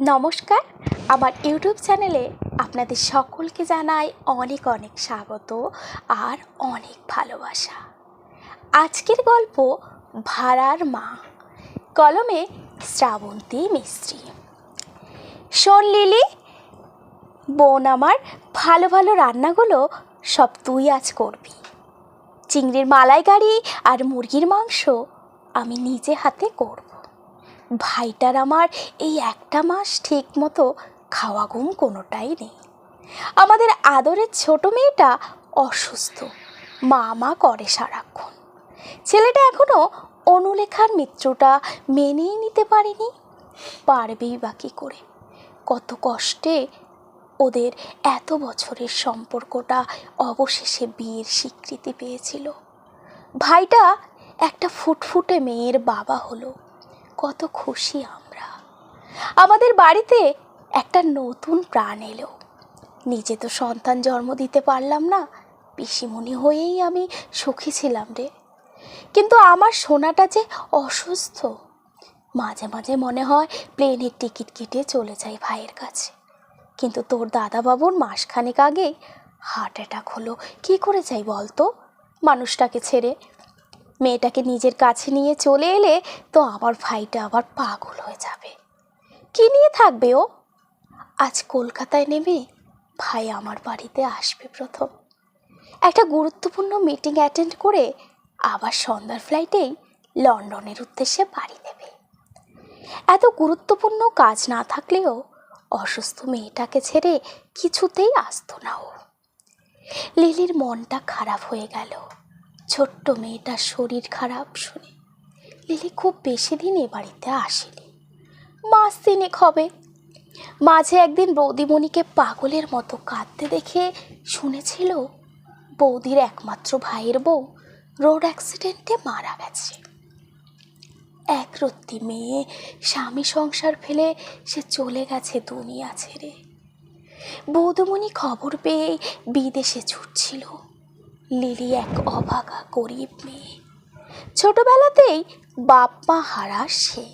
নমস্কার। আমার ইউটিউব চ্যানেলে আপনাদের সকলকে জানাই অনেক অনেক স্বাগত আর অনেক ভালোবাসা। আজকের গল্প ভাড়ার মা। কলমে শ্রাবন্তী মিস্ত্রি। শোন লিলি, বোন আমার ভালো ভালো রান্নাগুলো সব তুই আজ করবি। চিংড়ির মালাইকারি আর মুরগির মাংস আমি নিজে হাতে করব। ভাইটার আমার এই একটা মাস ঠিক মতো খাওয়া ঘুম কোনোটাই নেই। আমাদের আদরের ছোট মেয়েটা অসুস্থ। মা মা করে সারাক্ষণ। ছেলেটা এখনও অনুলেখার মৃত্যুটা মেনেই নিতে পারেনি। পারবেই বা কী করে? কত কষ্টে ওদের এত বছরের সম্পর্কটা অবশেষে বিয়ের স্বীকৃতি পেয়েছিল। ভাইটা একটা ফুটফুটে মেয়ের বাবা হলো। কত খুশি আমরা। আমাদের বাড়িতে একটা নতুন প্রাণ এলো। নিজে তো সন্তান জন্ম দিতে পারলাম না, পিসিমণি হয়েই আমি সুখী ছিলাম রে। কিন্তু আমার সোনাটা যে অসুস্থ, মাঝে মাঝে মনে হয় প্লেনের টিকিট কেটে চলে যাই ভাইয়ের কাছে। কিন্তু তোর দাদাবাবুর মাসখানেক আগে হার্ট অ্যাটাক হলো, কী করে যাই বলতো? মানুষটাকে ছেড়ে মেয়েটাকে নিজের কাছে নিয়ে চলে এলে তো আমার ভাইটা আবার পাগল হয়ে যাবে। কি নিয়ে থাকবে ও? আজ কলকাতায় নেমে ভাই আমার বাড়িতে আসবে প্রথম। একটা গুরুত্বপূর্ণ মিটিং অ্যাটেন্ড করে আবার সন্ধ্যার ফ্লাইটেই লন্ডনের উদ্দেশ্যে বাড়ি দেবে এত গুরুত্বপূর্ণ কাজ না থাকলেও অসুস্থ মেয়েটাকে ছেড়ে কিছুতেই আসতো না ও। লিলির মনটা খারাপ হয়ে গেল। ছোট্ট মেয়েটার শরীর খারাপ শুনে লিলি খুব বেশি দিন এ বাড়িতে আসেনি। মাস তিনেক হবে। মাঝে একদিন বৌদিমণিকে পাগলের মতো কাঁদতে দেখে শুনেছিল বৌদির একমাত্র ভাইয়ের বউ রোড অ্যাক্সিডেন্টে মারা গেছে। এক রত্তি মেয়ে স্বামী সংসার ফেলে সে চলে গেছে দুনিয়া ছেড়ে। বৌদিমণি খবর পেয়ে বিদেশে ছুটছিল। লিলি এক অভাগা গরিব মেয়ে। ছোটবেলাতেই বাপ মা হারা সে।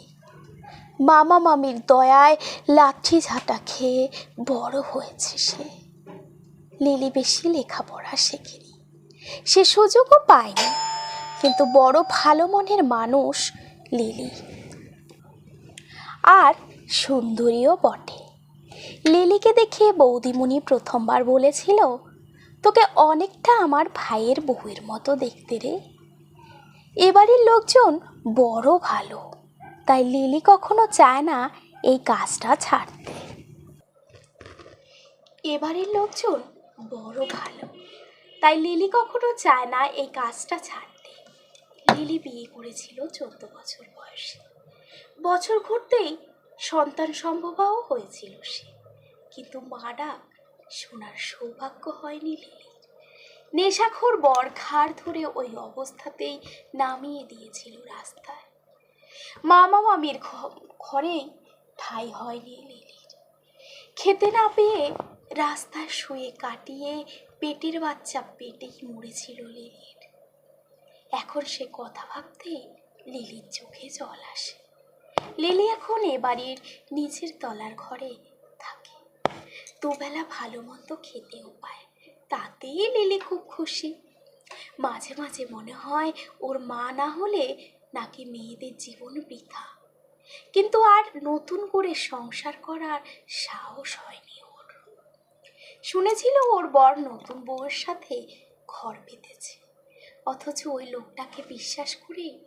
মামা মামির দয়ায় লাঠি ঝাঁটা খেয়ে বড় হয়েছে সে। লিলি বেশি লেখাপড়া শেখেনি। সে সুযোগও পায়নি, কিন্তু বড় ভালো মনের মানুষ লিলি। আর সুন্দরীও বটে। লিলিকে দেখে বৌদিমণি প্রথমবার বলেছিল তোকে অনেকটা আমার ভাইয়ের বউয়ের মতো দেখতে রে। এবারের লোকজন বড় ভালো, তাই লিলি কখনো চায় না এই কাজটা ছাড়তে। এবারের লোকজন বড় ভালো, তাই লিলি কখনো চায় না এই কাজটা ছাড়তে। লিলি বিয়ে করেছিল চোদ্দ বছর বয়সে। বছর ঘুরতেই সন্তান সম্ভবাও হয়েছিল সে। কিন্তু মারা শোনার সৌভাগ্য হয়নি লিলি। নেশাখোর বর ঘাড় ধরে ওই অবস্থাতেই নামিয়ে দিয়েছিল রাস্তায়। মামা মামির ঘরেই ঠাই হয়নি লিলির। খেতে না পেয়ে রাস্তায় শুয়ে কাটিয়ে পেটের বাচ্চা পেটেই মরেছিল লিলির। এখন সে কথা ভাবতে লিলির চোখে জল আসে। লিলি এখন এ বাড়ির নিচের তলার ঘরে দুবেলা ভালো মন্দ খেতেও পায় তাতেই লিলি খুব খুশি। মাঝে মাঝে মনে হয় ওর মা না হলে নাকি মেয়েদের জীবন বৃথা। কিন্তু আর নতুন করে সংসার করার সাহস হয়নি ওর। শুনেছিল ওর বর নতুন বউয়ের সাথে ঘর পেতেছে অথচ ওই লোকটাকে বিশ্বাস করে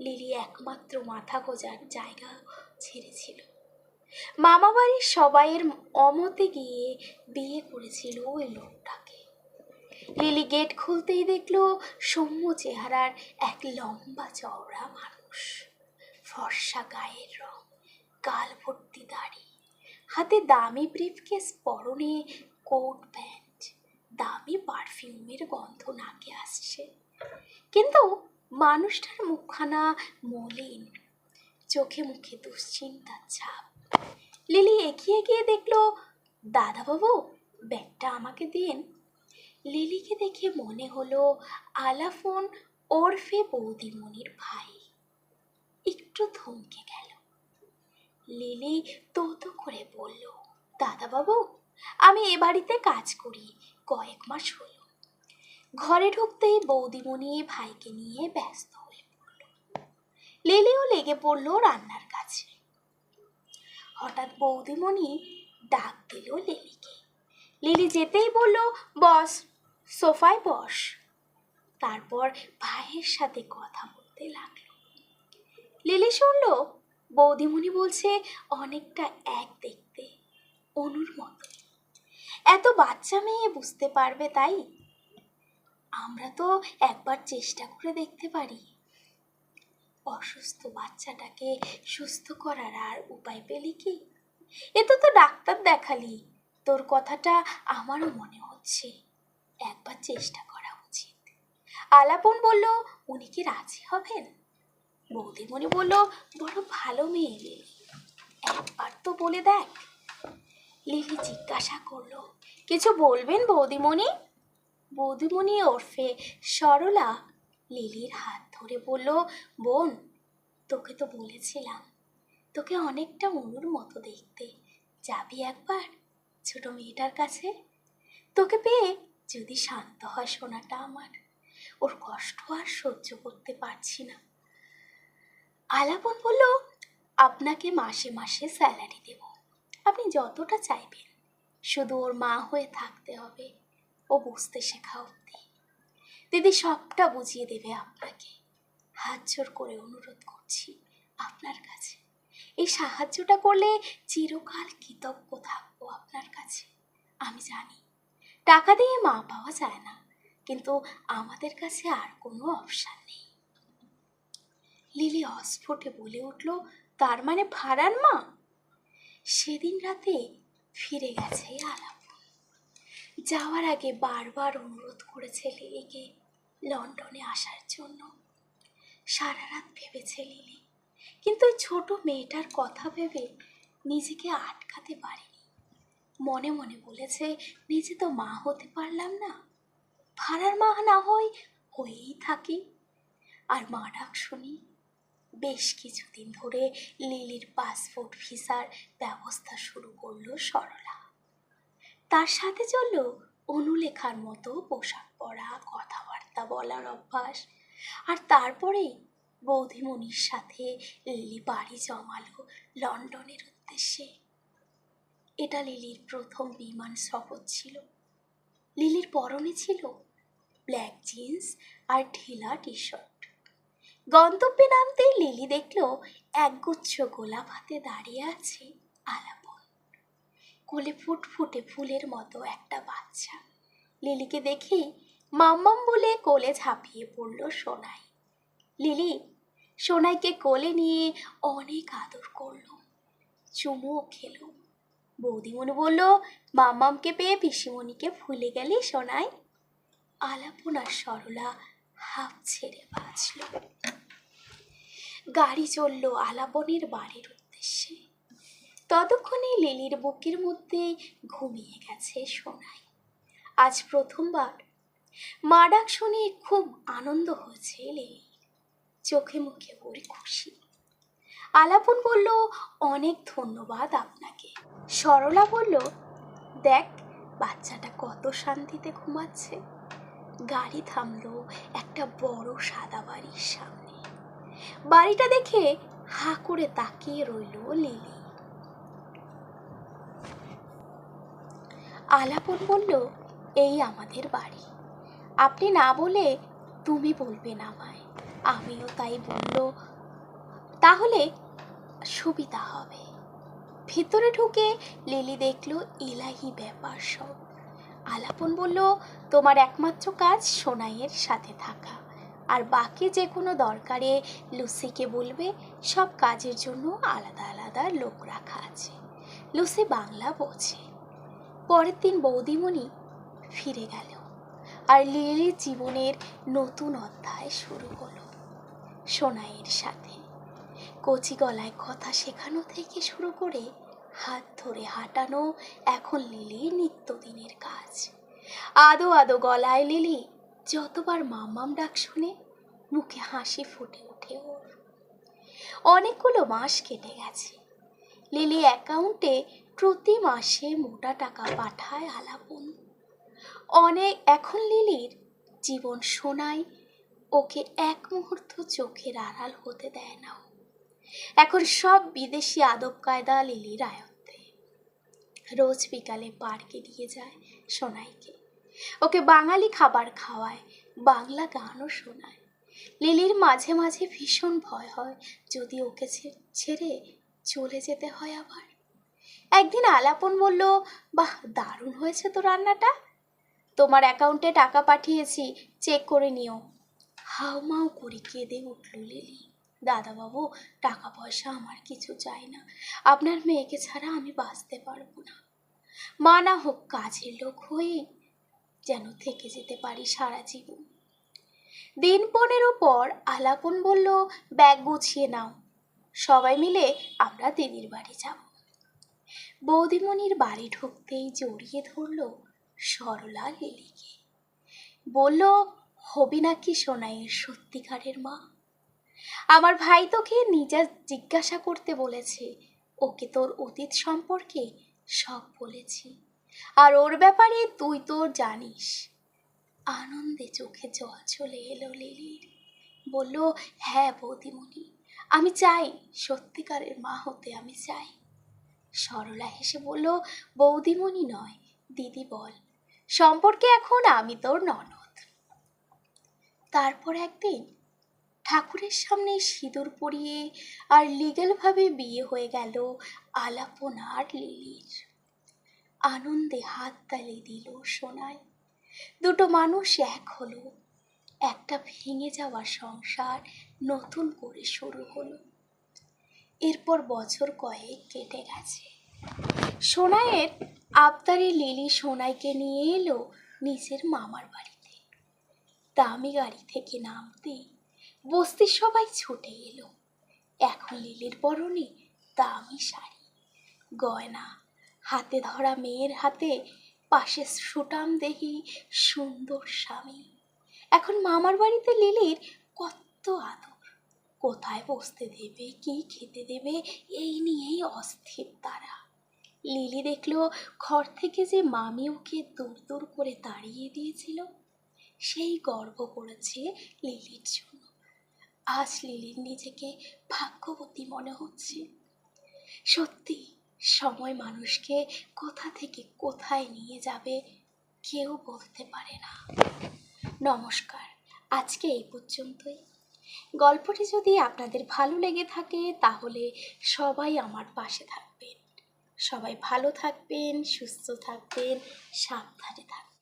লিলি একমাত্র মাথা গোজার জায়গা ছেড়েছিল। মামা বাড়ির সবাইয়ের অমতে গিয়ে বিয়ে করেছিল ওই লোকটাকে। লিলি গেট খুলতেই দেখল সৌম্য চেহারার এক লম্বা চওড়া মানুষ। ফর্সা গায়ের রং কাল ভর্তি দাড়ি, হাতে দামি ব্রিফকেস পরনে কোট প্যান্ট, দামি পারফিউমের গন্ধ নাকে আসছে। কিন্তু মানুষটার মুখখানা মলিন, চোখে মুখে দুশ্চিন্তার ছাপ। লিলি এগিয়ে গিয়ে দেখল, দাদাবাবু, ব্যাগটা আমাকে দিন। লিলিকে দেখে মনে হলো, আলাফোন ওরফে বৌদিমণির ভাই। একটু থমকে গেল। লিলি তো তো করে বাবু আমি এ বাড়িতে কাজ করি, কয়েক মাস হল। ঘরে ঢুকতেই বৌদিমণি ভাইকে নিয়ে ব্যস্ত হয়ে পড়ল। লিলিও লেগে পড়ল রান্নার কাছে। হঠাৎ বৌদিমণি ডাক দিল লিলিকে। লিলি যেতেই বলল, বস, সোফায় বস। তারপর ভাইয়ের সাথে কথা বলতে লাগল। লিলি শুনল, বৌদিমণি বলছে, অনেকটা এক দেখতে, অনুর মতো। এত বাচ্চা মেয়ে বুঝতে পারবে তাই? আমরা তো একবার চেষ্টা করে দেখতে পারি। অসুস্থ বাচ্চাটাকে সুস্থ করার আর উপায় পেলি কি? এ তো তো ডাক্তার দেখালি। তোর কথাটা আমারও মনে হচ্ছে। একবার চেষ্টা করা উচিত। আলাপন বলল, উনি কি রাজি হবেন? বৌদিমণি বলল, বড় ভালো মেয়ে লিলি একবার তো বলে দেখ। লিলি জিজ্ঞাসা করল, কিছু বলবেন বৌদিমণি বৌদিমণি ওরফে সরলা লিলির হাত ধরে বলল, বোন, তোকে তো বলেছিলাম, তোকে অনেকটা অনুর মতো দেখতে। যাবি একবার ছোট মেয়েটার কাছে? তোকে পেয়ে যদি শান্ত হয় সোনাটা আমার, ওর কষ্ট আর সহ্য করতে পারছি না। আলাপন বলল, আপনাকে মাসে মাসে স্যালারি দেব। আপনি যতটা চাইবেন, শুধু ওর মা হয়ে থাকতে হবে, ও বুঝতে শেখা অব্দি দিদি সবটা বুঝিয়ে দেবে আপনাকে। হাত জোর করে অনুরোধ করছি আপনার কাছে। এই সাহায্যটা করলে চিরকাল কৃতজ্ঞ থাকব আপনার কাছে, আমি জানি। টাকা দিয়ে মা পাওয়া যায় না, কিন্তু আমাদের কাছে আর কোনো অপশান নেই। লিলি অস্ফুটে বলে উঠল, তার মানে ভাড়ার মা? সেদিন রাতে ফিরে গেছে আলাপ। যাওয়ার আগে বারবার অনুরোধ করেছে লিলিকে লন্ডনে আসার জন্য। সারা রাত ভেবেছে লিলি। কিন্তু ওই ছোট মেয়েটার কথা ভেবে নিজেকে আটকাতে পারেনি। মনে মনে বলেছে, নিজে তো মা হতে পারলাম না। ভাড়ার মা না হই হয়েই থাকি। আর মা ডাক শুনি, বেশ কিছুদিন ধরে লিলির পাসপোর্ট ভিসার ব্যবস্থা শুরু করল সরলা। তার সাথে চলল অনুলেখার মতো পোশাক। পরা কথাবার্তা বলার অভ্যাস। আর তারপরেই বৌদিমণির সাথে লিলি বাড়ি জমালো লন্ডনের উদ্দেশ্যে। এটা লিলির প্রথম বিমান সফর ছিল। লিলির পরনে ছিল ব্ল্যাক জিন্স আর ঢিলা টি শার্ট গন্তব্যে নামতেই লিলি দেখল একগুচ্ছ গোলাপ হাতে দাঁড়িয়ে আছে আলাপন। কোলে ফুটফুটে ফুলের মতো একটা বাচ্চা। লিলিকে দেখে মাম্মাম বলে কোলে ঝাঁপিয়ে পড়ল সোনাই। লিলি, সোনাইকে কোলে নিয়ে অনেক আদর করল। চুমুও খেলো। বৌদিমণি বলল, মাম্মামকে পেয়ে পিসিমণিকে ভুলে গেলি সোনাই? আলাপন আর সরলা হাফ ছেড়ে বাঁচল। গাড়ি চলল আলাপনের বাড়ির উদ্দেশ্যে। ততক্ষণে লিলির বুকের মধ্যে ঘুমিয়ে গেছে সোনাই। আজ প্রথমবার মা ডাক শুনে খুব আনন্দ হয়েছে লিলি চোখে মুখে পড়ে খুশি। আলাপন বলল, অনেক ধন্যবাদ আপনাকে। সরলা বলল, দেখ, বাচ্চাটা কত শান্তিতে ঘুমাচ্ছে। গাড়ি থামলো একটা বড় সাদা বাড়ির সামনে। বাড়িটা দেখে হা করে তাকিয়ে রইল লিলি। আলাপন বলল, এই আমাদের বাড়ি। আপনি না বলে তুমি বলবেন আমায়। আমিও তাই বলল। তাহলে সুবিধা হবে। ভিতরে ঢুকে লিলি দেখল ইলাহি ব্যাপার সব। আলাপন বলল, তোমার একমাত্র কাজ সোনাইয়ের সাথে থাকা। আর বাকি যে কোনো দরকারে লুসিকে বলবে, সব কাজের জন্য আলাদা আলাদা লোক রাখা আছে। লুসি বাংলা বোঝে। পরের দিন বৌদিমণি ফিরে গেল আর লিলির জীবনের নতুন অধ্যায় শুরু হলো সোনাইয়ের সাথে। কচি গলায় কথা শেখানো থেকে শুরু করে হাত ধরে হাঁটানো এখন লিলির নিত্যদিনের কাজ। আদো আদো গলায় লিলি যতবার মাম্মাম ডাক শুনে মুখে হাসি ফুটে ওঠে ওর। অনেকগুলো মাস কেটে গেছে। লিলি অ্যাকাউন্টে প্রতি মাসে মোটা টাকা পাঠায় আলাপন। অনেক এখন লিলির জীবন শোনায় ওকে এক মুহূর্ত চোখের আড়াল হতে দেয় না। এখন সব বিদেশি আদব কায়দা লিলির আয়ত্তে। রোজ বিকালে পার্কে নিয়ে যায় সোনাইকে। ওকে বাঙালি খাবার খাওয়ায়, বাংলা গানও শোনায়। লিলির মাঝে মাঝে ভীষণ ভয় হয়, যদি ওকে ছেড়ে চলে যেতে হয় আবার। একদিন আলাপন বলল, বাহ, দারুণ হয়েছে তো রান্নাটা। তোমার অ্যাকাউন্টে টাকা পাঠিয়েছি, চেক করে নিও। হাউমাউ করে কেঁদে উঠল লিলি। দাদাবাবু টাকা পয়সা আমার কিছু চাই না। আপনার মেয়েকে ছাড়া আমি বাঁচতে পারব না। মা না হোক কাজের লোক হয়ে যেন থেকে যেতে পারি সারা জীবন। দিন পনেরো পর আলাপন বলল, ব্যাগ গুছিয়ে নাও। সবাই মিলে আমরা দিদির বাড়ি যাব। বৌদিমণির বাড়ি ঢুকতেই জড়িয়ে ধরল সরলা লিলিকে। বলল, হবি নাকি সোনাইয়ের সত্যিকারের মা? আমার ভাই তোকে নিজে জিজ্ঞাসা করতে বলেছে। ওকে তোর অতীত সম্পর্কে সব বলেছি। আর ওর ব্যাপারে তুই তো জানিস আনন্দে চোখে জল চলে এলো লিলির। বলল হ্যাঁ বৌদিমণি, আমি চাই সত্যিকারের মা হতে আমি চাই সরলা হেসে বলল, বৌদিমণি নয়, দিদি বল। সম্পর্কে এখন আমি তোর ননদ। তারপর একদিন ঠাকুরের সামনে সিঁদুর পরিয়ে আর লিগেলভাবে বিয়ে হয়ে গেল আলাপন আর লিলির। আনন্দে হাত তালি দিল সোনায় দুটো মানুষ এক হলো, একটা ভেঙে যাওয়া সংসার নতুন করে শুরু হলো। এরপর বছর কয়েক কেটে গেছে। সোনাইয়ের আবতারে লিলি সোনাইকে নিয়ে এলো নিজের মামার বাড়িতে। দামি গাড়ি থেকে নামতে বস্তির সবাই ছুটে এলো। এখন লিলির পরনে দামি শাড়ি, গয়না, হাতে ধরা মেয়ের হাতে, পাশে সুটাম দেহি সুন্দর স্বামী। এখন মামার বাড়িতে লিলির কত আদর, কোথায় বসতে দেবে, কি খেতে দেবে, এই নিয়েই অস্থির তারা। লিলি দেখল ঘর থেকে যে মামি ওকে দূর দূর করে তাড়িয়ে দিয়েছিল, সেই গর্ব করেছে লিলির জন্য। আজ লিলির নিজেকে ভাগ্যবতী মনে হচ্ছে। সত্যি, সময় মানুষকে কোথা থেকে কোথায় নিয়ে যাবে কেউ বলতে পারে না। নমস্কার, আজকে এই পর্যন্তই। গল্পটি যদি আপনাদের ভালো লেগে থাকে, তাহলে সবাই আমার পাশে থাকবেন সবাই ভালো থাকবেন সুস্থ থাকবেন সাবধানে থাকবেন।